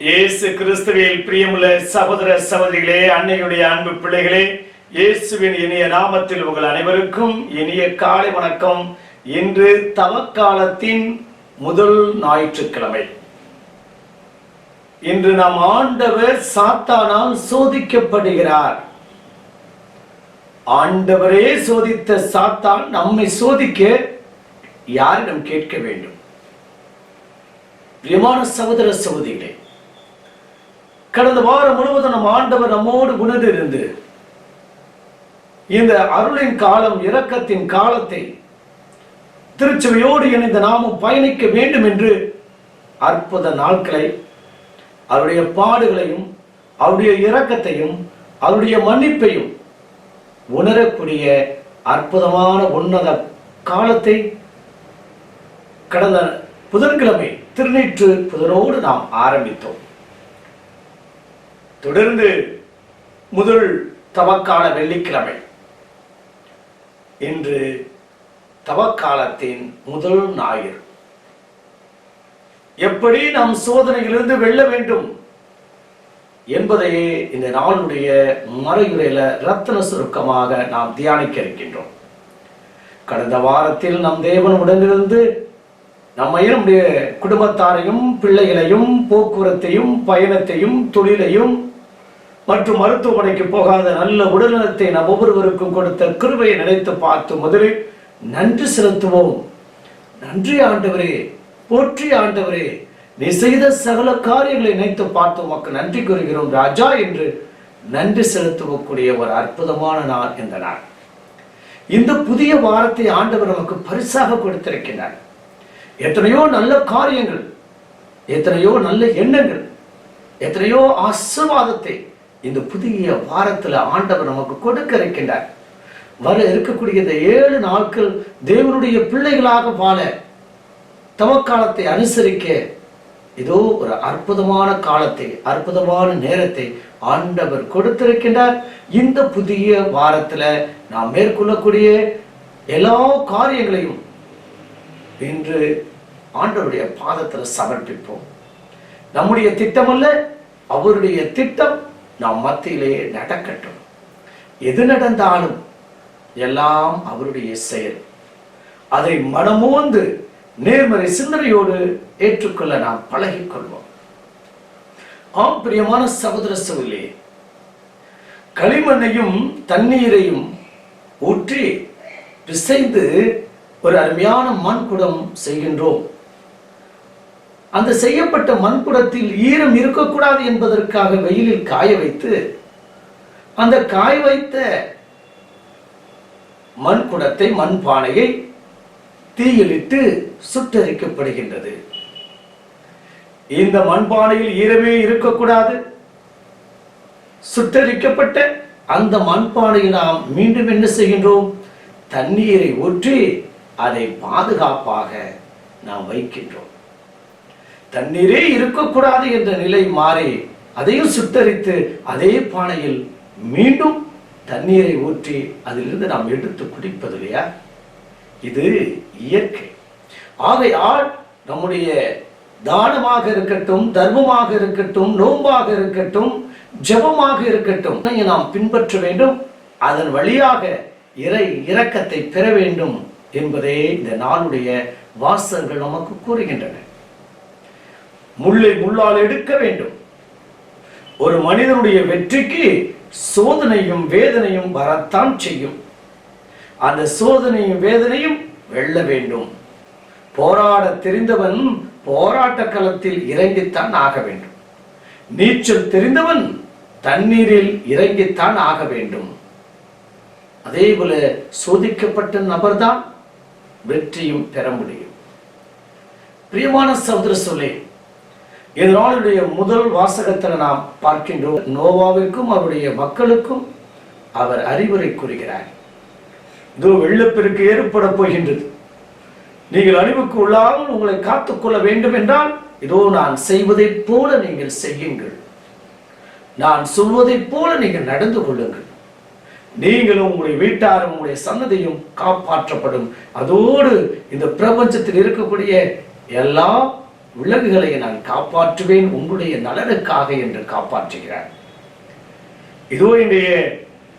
இயேசு கிறிஸ்துவில் பிரியமுள்ள சகோதர சகோதரிகளே அன்னையுடைய அன்பு பிள்ளைகளே இயேசுவின் இனிய நாமத்தில் உங்கள் அனைவருக்கும் இனிய காலை வணக்கம். இன்று தவக்காலத்தின் முதல் ஞாயிற்றுக்கிழமை. இன்று நம் ஆண்டவர் சாத்தானால் சோதிக்கப்படுகிறார். ஆண்டவரே சோதித்த சாத்தான் நம்மை சோதிக்க யாரிடம் கேட்க வேண்டும்? பிரியமான சகோதர சகோதரிகளே கடந்த வாரம் முழுவதும் நம் ஆண்டவர் நம்மோடு உணர்ந்திருந்து இந்த அருளின் காலம் இரக்கத்தின் காலத்தை திருச்சபையோடு இணைந்த நாமும் பயணிக்க வேண்டும் என்று அற்புத நாட்களை அவருடைய பாடுகளையும் அவருடைய இரக்கத்தையும் அவருடைய மன்னிப்பையும் உணரக்கூடிய அற்புதமான உன்னத காலத்தை கடந்த புதன்கிழமை திருநீற்று புதனோடு நாம் ஆரம்பித்தோம். தொடர்ந்து முதல் தவக்கால வெள்ளிக்கிழமை. இன்று தவக்காலத்தின் முதல் ஞாயிறு. எப்படி நாம் சோதனையிலிருந்து வெல்ல வேண்டும் என்பதையே இந்த நாளுடைய மறையுரையில ரத்தன சுருக்கமாக நாம் தியானிக்க இருக்கின்றோம். கடந்த வாரத்தில் நம் தேவன் உடனிருந்து நம்மையும் நம்முடைய குடும்பத்தாரையும் பிள்ளைகளையும் போக்குவரத்தையும் பயணத்தையும் தொழிலையும் மற்றும் மருத்துவமனைக்கு போகாத நல்ல உடல்நலத்தை நம் ஒவ்வொருவருக்கும் கொடுத்த கிருபையை நினைத்து பார்த்து முதலில் நன்றி செலுத்துவோம். நன்றி ஆண்டவரே போற்றி ஆண்டவரே நீ செய்த சகல காரியங்களை நினைத்து பார்த்து உமக்கு நன்றி கூறுகிறோம் ராஜா என்று நன்றி செலுத்தக்கூடிய ஒரு அற்புதமான நாள் இந்த நாள். இந்த புதிய வாரத்தை ஆண்டவர் நமக்கு பரிசாக கொடுத்திருக்கிறார். எத்தனையோ நல்ல காரியங்கள் எத்தனையோ நல்ல எண்ணங்கள் எத்தனையோ ஆசிர்வாதத்தை இந்த புதிய வாரத்தில் ஆண்டவர் நமக்கு கொடுக்க இருக்கின்றார் வர இருக்கக்கூடிய இந்த ஏழு நாட்கள் தேவனுடைய பிள்ளைகளாக வாழ தவக்காலத்தை அனுசரிக்க ஏதோ ஒரு அற்புதமான காலத்தை அற்புதமான நேரத்தை ஆண்டவர் கொடுத்திருக்கின்றார். இந்த புதிய வாரத்தில் நாம் மேற்கொள்ளக்கூடிய எல்லா காரியங்களையும் இன்று ஆண்டவருடைய பாதத்தில் சமர்ப்பிப்போம். நம்முடைய திட்டம் அல்ல அவருடைய திட்டம் நாம் மத்தியிலே நடக்கட்டும். எது நடந்தாலும் எல்லாம் அவருடைய செயல். அதை மனமோந்து நேர்மறை சிந்தனையோடு ஏற்றுக்கொள்ள நாம் பழகிக்கொள்வோம் ஆம் பிரியமான சகோதர சூழலே களிமண்ணையும் தண்ணீரையும் ஊற்றி பிசைந்து ஒரு அருமையான மண்குடம் செய்கின்றோம். அந்த செய்யப்பட்ட மண்புடத்தில் ஈரம் இருக்கக்கூடாது என்பதற்காக வெயிலில் காய வைத்து அந்த காய வைத்த மண்குடத்தை மண்பானையை தீயிலிட்டு சுட்டரிக்கப்படுகின்றது. இந்த மண்பானையில் ஈரமே இருக்கக்கூடாது. சுட்டரிக்கப்பட்ட அந்த மண்பானையை நாம் மீண்டும் என்ன செய்கின்றோம்? தண்ணீரை ஊற்றி அதை பாதுகாப்பாக நாம் வைக்கின்றோம். தண்ணீரே இருக்கக்கூடாது என்ற நிலை மாறி அதையும் சுத்தரித்து அதே பானையில் மீண்டும் தண்ணீரை ஊற்றி அதிலிருந்து நாம் எடுத்து குடிப்பது இல்லையா? இது இயற்கை. ஆகையால் நம்முடைய தானமாக இருக்கட்டும் தர்மமாக இருக்கட்டும் நோம்பாக இருக்கட்டும் ஜெபமாக இருக்கட்டும் நாம் பின்பற்ற வேண்டும். அதன் வழியாக இறை இரக்கத்தை பெற வேண்டும் என்பதே இந்த நாளுடைய வாசகங்கள் நமக்கு கூறுகின்றன முள்ளை முள்ளால் எடுக்க வேண்டும். ஒரு மனிதனுடைய வெற்றிக்கு சோதனையும் வேதனையும் வரத்தான் செய்யும். அந்த சோதனையும் வேதனையும் வெல்ல வேண்டும். போராட தெரிந்தவன் போராட்ட களத்தில் இறங்கித்தான் ஆக வேண்டும். நீச்சல் தெரிந்தவன் தண்ணீரில் இறங்கித்தான் ஆக வேண்டும். அதே போல சோதிக்கப்பட்ட நபர்தான் வெற்றியும் பெற முடியும். பிரியமான சகோதர சொல்லேன் இதனாலுடைய முதல் வாசகத்தில் நாம் பார்க்கின்றோம். நோவாவிற்கும் அவருடைய மக்களுக்கும் அவர் அறிவுரை கூறுகிறார். இதோ வெள்ளப்பெருக்கு ஏற்பட போகின்றது. நீங்கள் அழிவுக்கு உள்ளாமல் உங்களை காத்துக்கொள்ள வேண்டும் என்றால் இதோ நான் செய்வதைப் போல நீங்கள் செய்யுங்கள். நான் சொல்வதைப் போல நீங்கள் நடந்து கொள்ளுங்கள். நீங்களும் உங்களுடைய வீட்டாரும் உங்களுடைய சன்னதியும் காப்பாற்றப்படும். அதோடு இந்த பிரபஞ்சத்தில் இருக்கக்கூடிய எல்லா விலங்குகளை நான் காப்பாற்றுவேன் உங்களுடைய நலனுக்காக என்று காப்பாற்றுகிறார். இதோ இன்றைய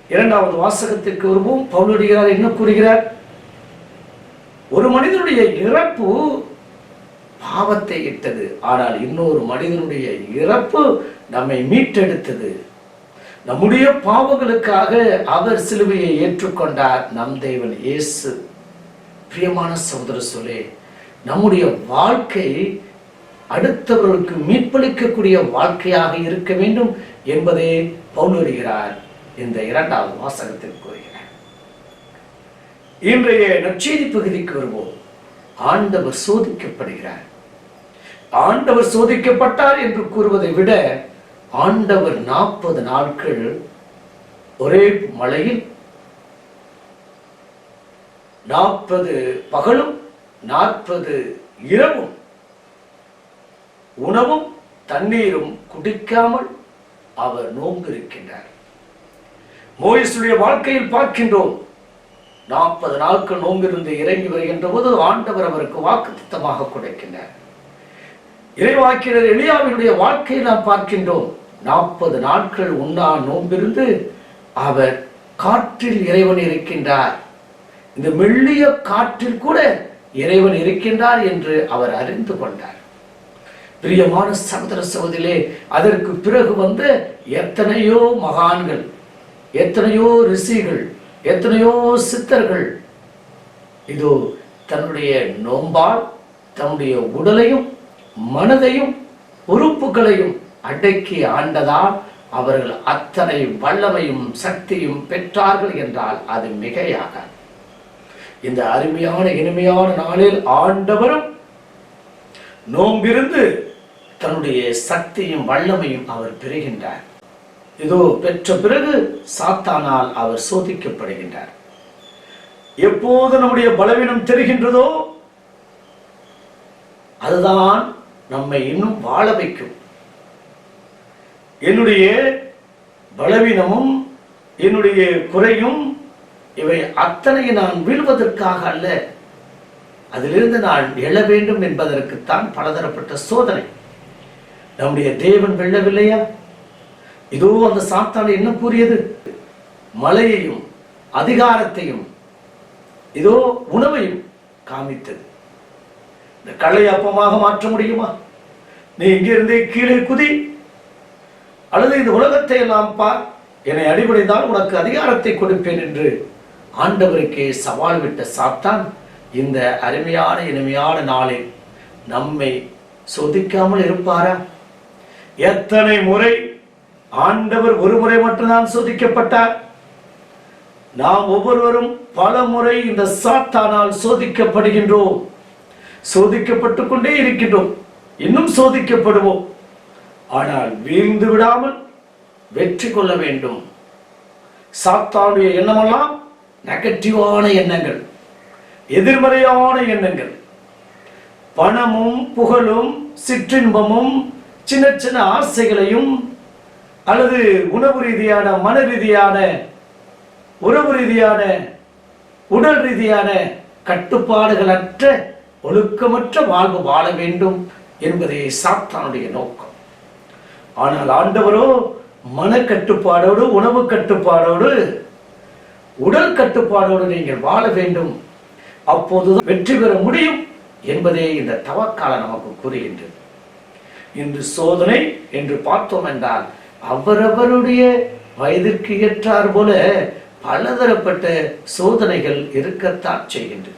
இரண்டாவது வாசகத்திற்கு வருவோம் பவுலடிகிறார் என்ன கூறுகிறார்? ஒரு மனிதனுடைய இறப்பு பாவத்தை இட்டது ஆனால் இன்னொரு மனிதனுடைய இறப்பு நம்மை மீட்டெடுத்தது. நம்முடைய பாவங்களுக்காக அவர் சிலுவையை ஏற்றுக்கொண்டார் நம் தேவன் இயேசு. பிரியமான சகோதர சொல்லே நம்முடைய வாழ்க்கை அடுத்தவர்களுக்கு மீட்பளிக்கக்கூடிய வாழ்க்கையாக இருக்க வேண்டும் என்பதே பவுலடுகிறார் இந்த இரண்டாவது வாசகத்தில் கூறுகிறார். இன்றைய நற்செய்தி பகுதிக்கு வருவோம். ஆண்டவர் சோதிக்கப்படுகிறார். ஆண்டவர் சோதிக்கப்பட்டார் என்று கூறுவதை விட ஆண்டவர் நாற்பது நாட்கள் ஒரே மலையில் நாற்பது பகலும் நாற்பது இரவும் உணவும் தண்ணீரும் குடிக்காமல் அவர் நோம்பிருக்கின்றார் மோயிசுடைய வாழ்க்கையில் பார்க்கின்றோம். நாற்பது நாட்கள் நோம்பிருந்து இறங்கி வருகின்ற போது ஆண்டவர் அவருக்கு வாக்கு திட்டமாக கொடுக்கின்றார். இறைவாக்கினர் எளியாவினுடைய வாழ்க்கையை நாம் பார்க்கின்றோம். நாற்பது நாட்கள் உண்ணா நோம்பிருந்து அவர் காற்றில் இறைவன் இருக்கின்றார். இந்த மெல்லிய காற்றில் கூட இறைவன் இருக்கின்றார் என்று அவர் அறிந்து கொண்டார். பிரியமான சகோதர சகோதரிலே அதற்கு பிறகு வந்த எத்தனையோ மகான்கள் எத்தனையோ ரிஷிகள் எத்தனையோ சித்தர்கள் இதோ தன்னுடைய நோம்பால் தன்னுடைய உடலையும் மனதையும் உறுப்புகளையும் அடக்கி ஆண்டதால் அவர்கள் அத்தனை வல்லமையும் சக்தியும் பெற்றார்கள் என்றால் அது மிகையாகாது. இந்த அருமையான இனிமையான நாளில் ஆண்டவரும் நோம்பிருந்து தன்னுடைய சக்தியும் வல்லமையும் அவர் பெறுகின்றார். இதோ பெற்ற பிறகு சாத்தானால் அவர் சோதிக்கப்படுகின்றார். எப்போது நம்முடைய பலவீனம் தெரிகின்றதோ அதுதான் நம்மை இன்னும் வாழ வைக்கும். என்னுடைய பலவீனமும் என்னுடைய குறையும் இவை அத்தனை நான் வீழ்வதற்காக அல்ல அதிலிருந்து நான் எழ வேண்டும் என்பதற்குத்தான் பலதரப்பட்ட சோதனை. நம்முடைய தேவன் வெல்லவில்லையா? இதோ அந்த சாத்தான் என்ன கூறியது? மலையையும் அதிகாரத்தையும் இதோ உணவையும் காமித்தது. இந்த கல்லை அப்பமாக மாற்ற முடியுமா? நீ இங்கிருந்தே கீழே குதி அல்லது இந்த உலகத்தை எல்லாம் பார் என்னை அடிபடைந்தால் உனக்கு அதிகாரத்தை கொடுப்பேன் என்று ஆண்டவருக்கே சவால் விட்ட சாத்தான் இந்த அருமையான இனிமையான நாளில் நம்மை சோதிக்காமல் இருப்பாரா? எத்தனை முறை ஆண்டவர் ஒரு முறை மட்டும்தான் சோதிக்கப்பட்டார். நாம் ஒவ்வொருவரும் பல முறை இந்த சாத்தானால் சோதிக்கப்படுகின்றோம். சோதிக்கப்பட்டு கொண்டே இருக்கின்றோம். இன்னும் சோதிக்கப்படுவோம். ஆனால் வீழ்ந்து விடாமல் வெற்றி கொள்ள வேண்டும். சாத்தானுடைய எண்ணமெல்லாம் நெகட்டிவான எண்ணங்கள் எதிர்மறையான எண்ணங்கள். பணமும் புகழும் சிற்றின்பமும் சின்ன சின்ன ஆசைகளையும் அல்லது உணவு ரீதியான மன ரீதியான உறவு ரீதியான உடல் ரீதியான கட்டுப்பாடுகளற்ற ஒழுக்கமற்ற வாழ்வு வாழ வேண்டும் என்பதே சாத்தானுடைய நோக்கம். ஆனால் ஆண்டவரோ மன கட்டுப்பாடோடு உணவு கட்டுப்பாடோடு உடல் கட்டுப்பாடோடு நீங்கள் வாழ வேண்டும். அப்போதுதான் வெற்றி பெற முடியும் என்பதே இந்த தவக்கால நமக்கு கூறுகின்றது. இன்று சோதனை என்று பார்த்தோம் என்றால் அவரவருடைய வயதிற்கு ஏற்றார் போல பலதரப்பட்ட சோதனைகள் இருக்கத்தான் செய்கின்றது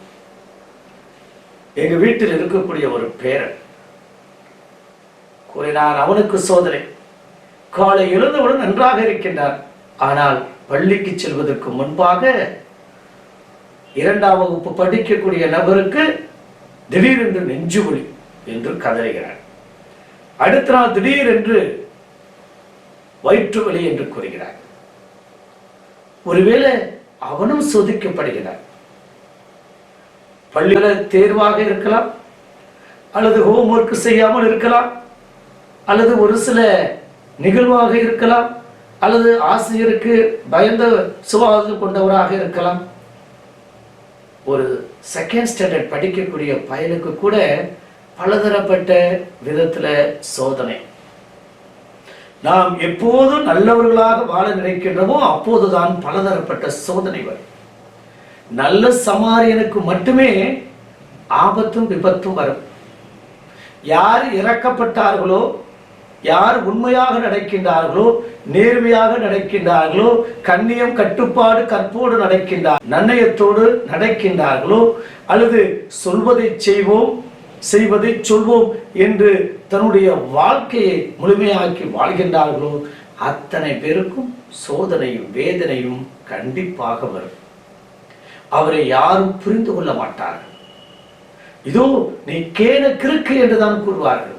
எங்க வீட்டில் இருக்கக்கூடிய ஒரு பேரன் கூறினார் அவனுக்கு சோதனை. காலை எழுந்தவுடன் நன்றாக இருக்கின்றார் ஆனால் பள்ளிக்கு செல்வதற்கு முன்பாக இரண்டாம் வகுப்பு படிக்கக்கூடிய நபருக்கு திடீரென்று நெஞ்சு ஒளி என்று கதறுகிறார் அடுத்த நாள் திடீரென்று வயிற்று வலி என்று கூறுகிறார். ஒருவேளை அவனும் சோதிக்கப்படுகிறார். பள்ளியில தேர்வாக இருக்கலாம் அல்லது ஹோம்ஒர்க் செய்யாமல் இருக்கலாம் அல்லது ஒரு சில நிகழ்வாக இருக்கலாம் அல்லது ஆசிரியருக்கு பயந்த சுபாவம் கொண்டவராக இருக்கலாம். ஒரு செகண்ட் ஸ்டாண்டர்ட் படிக்கக்கூடிய பயனுக்கு கூட பலதரப்பட்ட விதத்துல சோதனை. நாம் எப்போது நல்லவர்களாக வாழ நினைக்கின்றோமோ அப்போதுதான் பலதரப்பட்ட சோதனை வரும். நல்ல சமாரியனுக்கு மட்டுமே ஆபத்தும் விபத்தும் வரும். யார் இறக்கப்பட்டார்களோ யார் உண்மையாக நடக்கின்றார்களோ நேர்மையாக நடக்கின்றார்களோ கண்ணியம் கட்டுப்பாடு கற்போடு நடக்கின்றார் நன்னயத்தோடு நடக்கின்றார்களோ அல்லது சொல்வதை செய்வோம் செய்வதை சொல்வோம் என்று தன்னுடைய வாழ்க்கையை முழுமையாக்கி வாழ்கின்றார்களோ அத்தனை பேருக்கும் சோதனையும் வேதனையும் கண்டிப்பாக வரும். அவரை யாரும் புரிந்து கொள்ள மாட்டார்கள். இதோ நீ கேன கிறுக்கு என்றுதான் கூறுவார்கள்.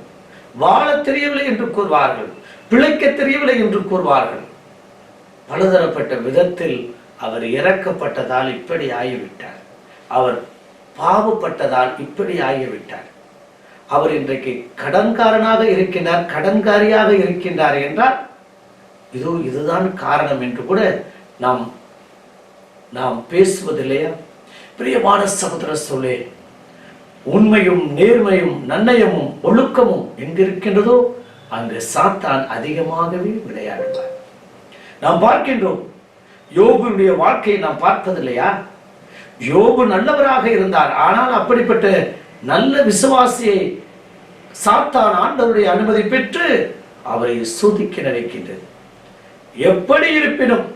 வாழ தெரியவில்லை என்று கூறுவார்கள். பிழைக்க தெரியவில்லை என்று கூறுவார்கள். பலதரப்பட்ட விதத்தில் அவர் இறக்கப்பட்டதால் இப்படி ஆகிவிட்டார். அவர் பாவப்பட்டதால் இப்படி ஆகிவிட்டார். அவர் இன்றைக்கு கடன்காரனாக இருக்கின்றார் கடன்காரியாக இருக்கின்றார் என்றால் இதோ இதுதான் காரணம் என்று கூட நாம் நாம் பேசுவதில்லையா? பிரியமான சகோதர சொல்லே உண்மையும் நேர்மையும் நன்னயமும் ஒழுக்கமும் எங்கிருக்கின்றதோ அங்கு சாத்தான் அதிகமாகவே விளையாடுவார். நாம் பார்க்கின்றோம் யோகுடைய வாழ்க்கையை நாம் பார்ப்பதில்லையா? யோகு நல்லவராக இருந்தார் ஆனால் அப்படிப்பட்ட நல்ல விசுவாசியை சாத்தான் ஆண்டவருடைய அனுமதி பெற்று அவரை சோதிக்க நினைக்கின்றது. எப்படி இருப்பினும்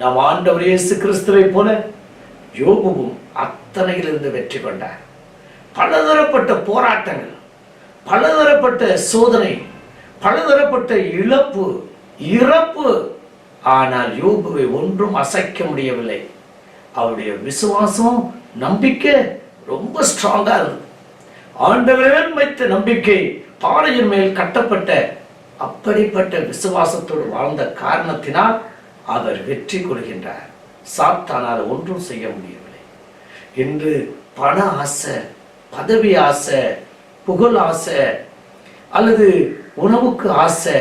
நாம் ஆண்டவர் இயேசு கிறிஸ்துவை போல யோபுவும் அத்தனையிலிருந்து வெற்றி கொண்டார். பலதரப்பட்ட போராட்டங்கள் பலதரப்பட்ட சோதனை பலதரப்பட்ட இழப்பு இறப்பு ஆனால் யோபுவை ஒன்றும் அசைக்க முடியவில்லை. அவருடைய விசுவாசம் நம்பிக்கை ரொம்ப ஸ்ட்ராங்காக இருந்தது. ஆண்டவரன் வைத்த நம்பிக்கை பாறையின் மேல் கட்டப்பட்ட அப்படிப்பட்ட விசுவாசத்தோடு வாழ்ந்த காரணத்தினால் அவர் வெற்றி கொள்கின்றார். சாத்தானால் ஒன்றும் செய்ய முடியவில்லை. என்று பண ஆசை பதவி ஆசை புகழ் ஆசை அல்லது உணவுக்கு ஆசை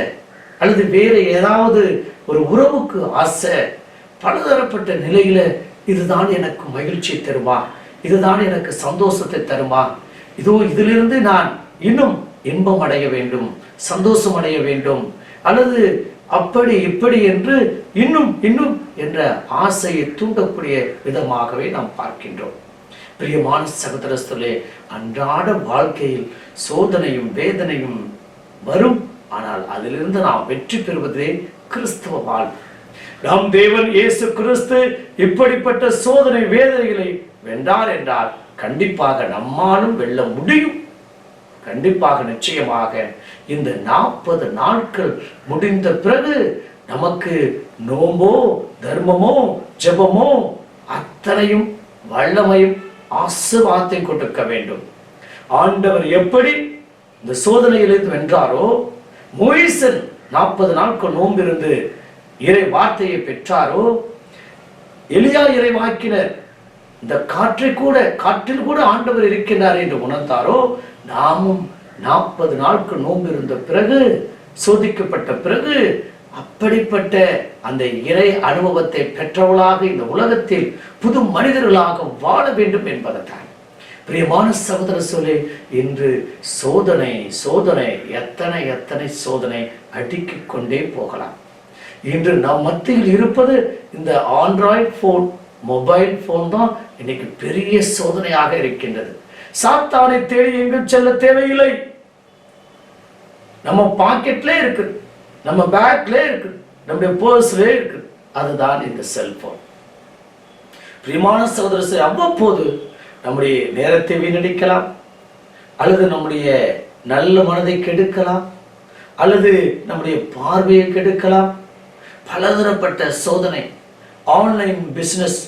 அல்லது வேறு ஏதாவது ஒரு உறவுக்கு ஆசை பலதரப்பட்ட நிலையில இதுதான் எனக்கு மகிழ்ச்சி தருமா? இதுதான் எனக்கு சந்தோஷத்தை தருமா? இதோ இதிலிருந்து நான் இன்னும் இன்பம் அடைய வேண்டும் சந்தோஷம் அடைய வேண்டும். அல்லது அப்படி இப்படி என்று இன்னும் இன்னும் என்ற ஆசையை தூண்டக்கூடிய விதமாகவே நாம் பார்க்கின்றோம். பிரியமான சகோதரஸ்தலே அன்றாட வாழ்க்கையில் சோதனையும் வேதனையும் வரும். ஆனால் அதிலிருந்து நாம் வெற்றி பெறுவதே கிறிஸ்தவ வாழ்வு நம் தேவன் இயேசு கிறிஸ்து இப்படிப்பட்ட சோதனை வேதனைகளை வென்றார் என்றால் கண்டிப்பாக நம்மாலும் வெல்ல முடியும். கண்டிப்பாக நிச்சயமாக இந்த நாற்பது நாட்கள் முடிந்த பிறகு நமக்கு நோம்போ தர்மமோ ஜெபமோ அத்தனையும் வல்லமையும் ஆசிர்வாதத்தை கொடுக்க வேண்டும். ஆண்டவர் எப்படி இந்த சோதனையிலிருந்து வென்றாரோ மோயிசன் நாற்பது நாட்கள் நோம்பிருந்து இறை வார்த்தையை பெற்றாரோ எளியா இறைவாக்கினர் இந்த காற்றை கூட காற்றில் கூட ஆண்டவர் இருக்கின்றார் என்று உணர்ந்தாரோ நாமும் நாற்பது நாட்கள் நோன்பு இருந்த பிறகு சோதிக்கப்பட்ட பிறகு அப்படிப்பட்ட அந்த இறை அனுபவத்தை பெற்றவளாக இந்த உலகத்தில் புது மனிதர்களாக வாழ வேண்டும் என்பதுதான். பிரியமான சகோதர சொல்லி இன்று சோதனை சோதனை எத்தனை எத்தனை சோதனை அடுக்கிக் கொண்டே போகலாம். இன்று நம் மத்தியில் இருப்பது இந்த ஆண்ட்ராய்ட் போன் மொபைல் போன் தான் இன்னைக்கு பெரிய சோதனையாக இருக்கின்றது. சாத்தானை தேடி எங்கும் செல்ல தேவையில்லை. நம்ம பாக்கெட்ல இருக்கு. நம்ம பேக்ல இருக்கு. நம்முடைய பர்ஸ்ல இருக்கு. அதுதான் இந்த செல்போன் பிரிமான சகோதரசை அவ்வப்போது நம்முடைய நேரத்தை வீணடிக்கலாம். அல்லது நம்முடைய நல்ல மனதை கெடுக்கலாம். அல்லது நம்முடைய பார்வையை கெடுக்கலாம். பலதரப்பட்ட சோதனை ஆன்லைன் பிஸ்னஸ்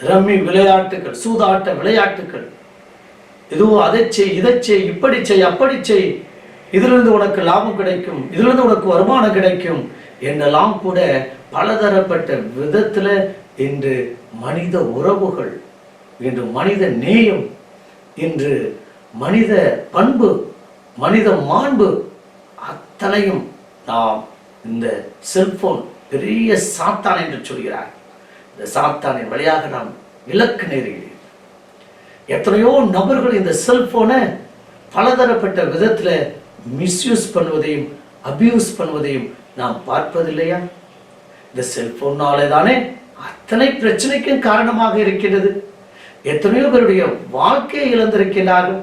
ரம்மி விளையாட்டுகள் சூதாட்ட விளையாட்டுகள் இதுவும் அதை செய் இதை செய் இப்படி செய் அப்படி செய். இதிலிருந்து உனக்கு லாபம் கிடைக்கும் இதிலிருந்து உனக்கு வருமானம் கிடைக்கும் என்னெல்லாம் கூட பலதரப்பட்ட விதத்துல இன்று மனித உறவுகள் இன்று மனித நேயம் இன்று மனித பண்பு மனித மாண்பு அத்தனையும் நாம் இந்த செல்போன் பெரிய சாத்தான் என்று சொல்கிறார் இந்த சாத்தானின் வழியாக நாம் இலக்கு நேருகிறேன். எத்தனையோ நபர்கள் இந்த செல்போனை பலதரப்பட்ட விதத்தில் மிஸ்யூஸ் பண்ணுவதையும் அபியூஸ் பண்ணுவதையும் நாம் பார்ப்பதில்லையா? இந்த செல்போனாலே தானே அத்தனை பிரச்சனைக்கும் காரணமாக இருக்கிறது எத்தனையோ பேருடைய வாழ்க்கையை இழந்திருக்கிறார்கள்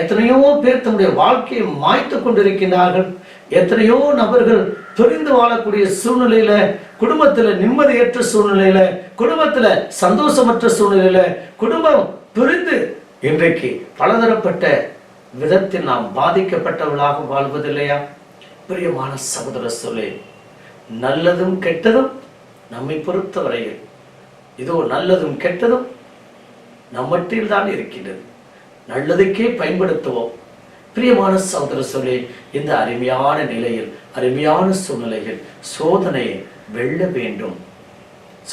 எத்தனையோ பேர் தன்னுடைய வாழ்க்கையை மாய்த்து கொண்டிருக்கிறார்கள் எத்தனையோ நபர்கள் பிரிந்து வாழக்கூடிய சூழ்நிலையில குடும்பத்துல நிம்மதியற்ற சூழ்நிலையில குடும்பத்துல சந்தோஷமற்ற சூழ்நிலையில குடும்பம் பிரிந்து இன்றைக்கு பலதரப்பட்ட விதத்தில் நாம் பாதிக்கப்பட்டவர்களாக வாழ்வதில்லையா? பிரியமான சகோதர சொல்லே நல்லதும் கெட்டதும் நம்மை பொறுத்தவரையில் இதோ நல்லதும் கெட்டதும் நம்மட்டில் தான் இருக்கின்றது. நல்லதுக்கே பயன்படுத்துவோம். பிரியமான சகோதர சொல்லி இந்த அருமையான நிலையில் அருமையான சூழ்நிலையில் சோதனையை வெல்ல வேண்டும்.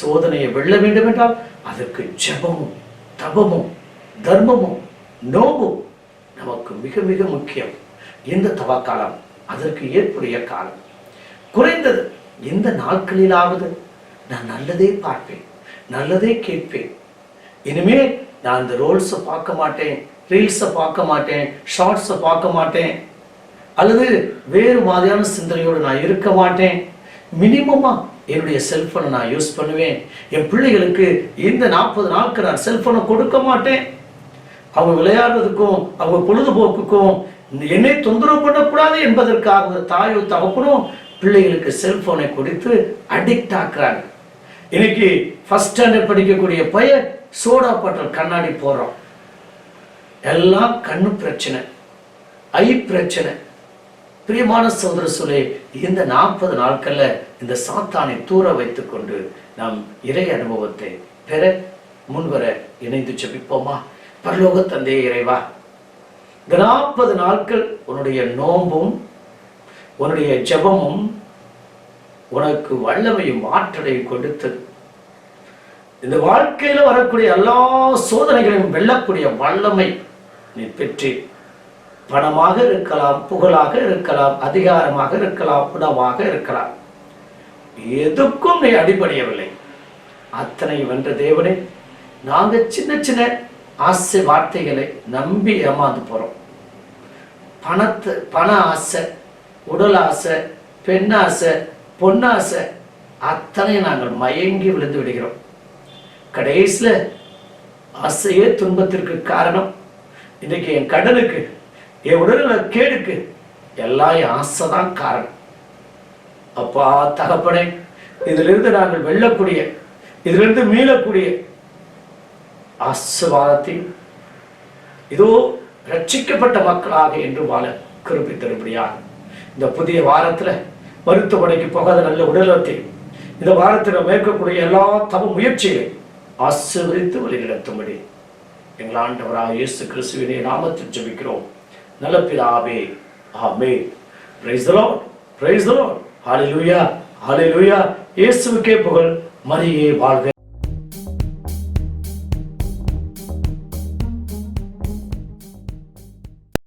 சோதனையை வெல்ல வேண்டும் என்றால் அதற்கு ஜெபமும் தபமும் தர்மமும் நோவும் நமக்கு மிக மிக முக்கியம். இந்த தவக்காலம் அதற்கு ஏற்புடைய காலம். குறைந்தது இந்த நாட்களிலாவது நான் நல்லதே பார்ப்பேன் நல்லதே கேட்பேன். இனிமே நான் இந்த ரோல்ஸை பார்க்க மாட்டேன் ரீல்ஸை பார்க்க மாட்டேன் ஷார்ட்ஸை பார்க்க மாட்டேன். அல்லது வேறு மாதிரியான சிந்தனையோடு நான் இருக்க மாட்டேன். மினிமமாக என்னுடைய செல்ஃபோனை நான் யூஸ் பண்ணுவேன். என் பிள்ளைகளுக்கு இந்த நாற்பது நாட்கள் நான் செல்ஃபோனை கொடுக்க மாட்டேன். அவங்க விளையாடுறதுக்கும் அவங்க பொழுதுபோக்குக்கும் என்னை தொந்தரவு பண்ணக்கூடாது என்பதற்காக தாயோ தகப்பனும் பிள்ளைகளுக்கு செல்ஃபோனை கொடுத்து அடிக்ட் ஆக்குறாங்க. இன்னைக்கு ஃபஸ்ட் ஸ்டாண்டர்ட் படிக்கக்கூடிய பையன் சோடா பாட்டல் கண்ணாடி போடுறோம். எல்லாம் கண்ணு பிரச்சனை ஐ பிரச்சனை. பிரியமான சோதர சொல்லி இந்த நாற்பது நாட்கள்ல இந்த சாத்தானை தூர வைத்துக்கொண்டு நாம் இறை அனுபவத்தை பெற முன்வர இணைந்து செபிப்போமா பரலோக தந்தையே இறைவா இந்த நாற்பது நாட்கள் உன்னுடைய நோம்பும் உன்னுடைய ஜெபமும் உனக்கு வல்லமையும் ஆற்றலையும் கொடுத்தது இந்த வாழ்க்கையில வரக்கூடிய எல்லா சோதனைகளையும் வெல்லக்கூடிய வல்லமை நீ பெற்று பணமாக இருக்கலாம் புகழாக இருக்கலாம் அதிகாரமாக இருக்கலாம் உணவாக இருக்கலாம். எதுக்கும் நீ அடிபடையவில்லை அத்தனை வென்ற தேவனே நாங்க சின்ன சின்ன ஆசை வார்த்தைகளை நம்பி ஏமாந்து போறோம். பணத்து பண ஆசை உடல் ஆசை பெண்ணாசை பொன்னாசை அத்தனை நாங்கள் மயங்கி விழுந்து விடுகிறோம். கடைசியில் ஆசையே துன்பத்திற்கு காரணம். இன்னைக்கு என் கடனுக்கு என் உடல்நல கேடுக்கு எல்லாம் என் ஆசை தான் காரணம். அப்பா தகப்பனே இதிலிருந்து நாங்கள் வெல்லக்கூடிய இதிலிருந்து மீளக்கூடிய ஆசீர்வாதத்தையும் இதோ ரட்சிக்கப்பட்ட மக்களாக என்று வாழ கிருபி இந்த புதிய வாரத்தில் மருத்துவமனைக்கு போகாத நல்ல உடலத்தையும் இந்த வாரத்தில் மேற்கக்கூடிய எல்லா தவ முயற்சிகளையும் ஆசீர்வதித்து வழிநடத்தும்படி. எங்கள் ஆண்டவராக இயேசு கிறிஸ்துவினை நாமத்தில் ஜபிக்கிறோம். நல்ல பிதாவே ஆமே praise the praise the lord hallelujah hallelujah இயேசுவுக்கே புகழ் மரியே வாழ்க.